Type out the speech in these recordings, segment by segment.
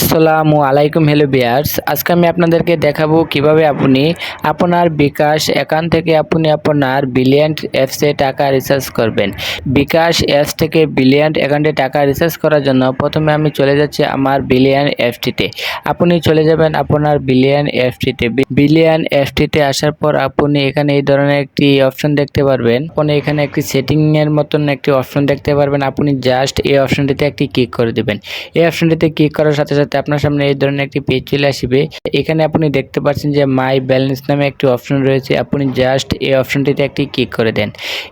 আসসালামু আলাইকুম হ্যালো বিয়ার্স আজকে আমি আপনাদেরকে দেখাবো কীভাবে আপনি আপনার বিকাশ অ্যাকাউন্ট থেকে আপনি আপনার বিলিয়ন্ট অ্যাপসে টাকা রিচার্জ করবেন। বিকাশ অ্যাপস থেকে বিলিয়ন্ট অ্যাকাউন্টে টাকা রিচার্জ করার জন্য প্রথমে আমি চলে যাচ্ছি আমার বিলিয়ন অ্যাপসটিতে আপনি চলে যাবেন আপনার বিলিয়ন অ্যাপসটিতে বিলিয়ন অ্যাপসটিতে আসার পর আপনি এখানে এই ধরনের একটি অপশন দেখতে পারবেন। আপনি এখানে একটি সেটিংয়ের মতন একটি অপশন দেখতে পারবেন। আপনি জাস্ট এই অপশনটিতে একটি ক্লিক করে দেবেন। এই অপশনটিতে ক্লিক করার সাথে সাথে আপনার সামনে এই ধরনের একটি পেজ চলে আসবে। এখানে আপনি দেখতে পাচ্ছেন যে মাই ব্যালেন্স নামে একটি অপশন রয়েছে। আপনি জাস্ট এই অপশনটিতে একটি ক্লিক করে দেন।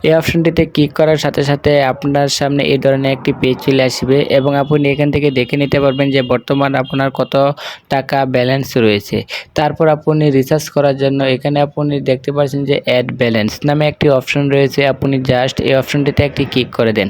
এই অপশনটিতে ক্লিক করার সাথে সাথে আপনার সামনে এই ধরনের একটি পেজ চলে আসবে এবং আপনি এখান থেকে দেখে নিতে পারবেন যে বর্তমান আপনার কত টাকা ব্যালেন্স রয়েছে। তারপর আপনি রিচার্জ করার জন্য এখানে আপনি দেখতে পাচ্ছেন যে অ্যাড ব্যালেন্স নামে একটি অপশন রয়েছে। আপনি জাস্ট এই অপশনটিতে একটি ক্লিক করে দেন।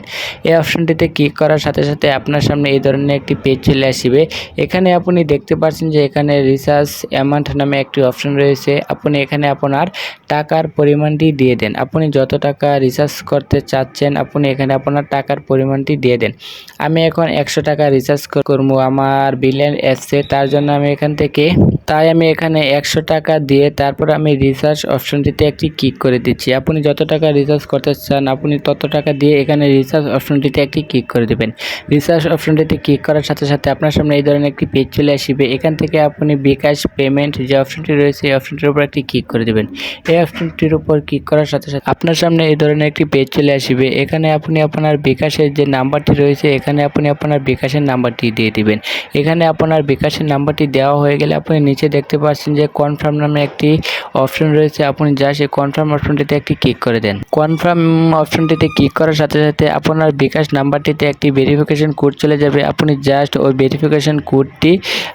এই অপশনটিতে ক্লিক করার সাথে সাথে আপনার সামনে এই ধরনের একটি পেজ চলে আসবে এখানে আপনি দেখতে পাচ্ছেন যে এখানে রিচার্জ অ্যামাউন্ট নামে একটি অপশন রয়েছে। আপনি এখানে আপনার টাকার পরিমাণটি দিয়ে দেন। আপনি যত টাকা রিচার্জ করতে চাচ্ছেন, আপনি এখানে আপনার টাকার পরিমাণটি দিয়ে দেন। আমি এখন একশো টাকা রিচার্জ করব। আমার বিলের অ্যাপসে তার জন্য আমি এখান থেকে তাই আমি এখানে একশো টাকা দিয়ে তারপর আমি রিচার্জ অপশনটিতে একটি ক্লিক করে দিচ্ছি। আপনি যত টাকা রিচার্জ করতে চান, আপনি তত টাকা দিয়ে এখানে রিচার্জ অপশনটিতে একটি ক্লিক করে দেবেন। রিচার্জ অপশনটিতে ক্লিক করার সাথে সাথে আপনার সামনে এই ধরনের একটি পেজ চলে আসবে। এখান থেকে আপনি বিকাশ পেমেন্ট যে অপশনটি রয়েছে, এই অপশনটির উপর একটি ক্লিক করে দেবেন। এই অপশনটির উপর ক্লিক করার সাথে সাথে আপনার সামনে এই ধরনের একটি পেজ চলে আসবে। এখানে আপনি আপনার বিকাশের যে নাম্বারটি রয়েছে, এখানে আপনি আপনার বিকাশের নাম্বারটি দিয়ে দিবেন। এখানে আপনার বিকাশের নাম্বারটি দেওয়া হয়ে গেলে আপনি নিচে দেখতে পাচ্ছেন যে কনফার্ম নামে একটি অপশন রয়েছে, আপনি যা সেই কনফার্ম অপশনটিতে একটি ক্লিক করে দেন। কনফার্ম অপশনটিতে ক্লিক করার সাথে সাথে আপনার বিকাশ নাম্বারটিতে একটি ভেরিফিকেশন কোড চলে যাবে। আপনি জাস্ট ওই ভেরিফিকেশন কোডটি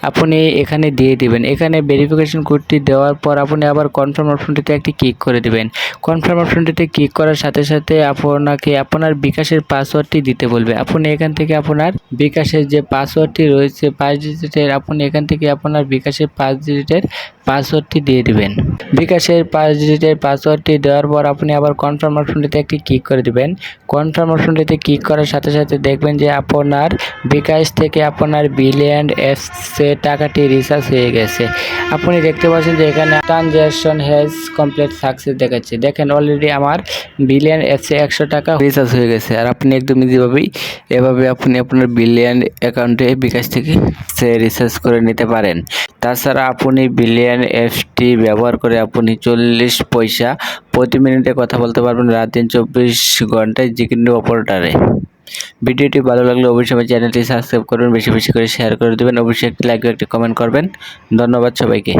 আপনি এখানে দিয়ে দিবেন। এখানে ভেরিফিকেশন কোডটি দেওয়ার পর আপনি আবার কনফার্ম অপশনটিতে একটি ক্লিক করে দেবেন। কনফার্ম অপশনটিতে ক্লিক করার সাথে সাথে আপনাকে আপনার বিকাশের পাসওয়ার্ডটি দিতে বলবে। আপনি এখান থেকে আপনার বিকাশের যে পাসওয়ার্ডটি রয়েছে, পাঁচ ডিজিটের আপনি এখান থেকে আপনার বিকাশের পাঁচ ডিজিটের পাসওয়ার্ডটি দিয়ে দিবেন। বিকাশের পাঁচ ডিজিটের পাসওয়ার্ডটি দেওয়ার পর আপনি আবার কনফার্ম অপশনটিতে একটি ক্লিক করে দিবেন। কনফার্ম অপশনটিতে ক্লিক করার সাথে সাথে দেখবেন যে আপনার বিকাশ থেকে আপনার বিলিয়ন অ্যাপসে টাকাটি রিচার্জ হয়ে গেছে। আপনি দেখতে পাচ্ছেন যে এখানে ট্রানজ্যাকশন হ্যাজ কমপ্লিট সাকসেস দেখাচ্ছে। দেখেন অলরেডি আমার বিলিয়ন অ্যাপসে একশো টাকা রিচার্জ হয়ে গেছে। আর আপনি একদম ইজিভাবেই এভাবে আপনি আপনার বিলিয়ন অ্যাকাউন্টে বিকাশ থেকে সে রিচার্জ করে নিতে পারেন। তাছাড়া আপনি বিলিয়ন এফটি ব্যবহার করে আপনি চল্লিশ পয়সা প্রতি মিনিটে কথা বলতে পারবেন রাত দিন চব্বিশ ঘন্টায় যে কোনো অপারেটারে। ভিডিওটি ভালো লাগলে অবশ্যই আমার চ্যানেলটি সাবস্ক্রাইব করবেন, বেশি বেশি করে শেয়ার করে দেবেন। অবশ্যই একটি লাইক একটি কমেন্ট করবেন। ধন্যবাদ সবাইকে।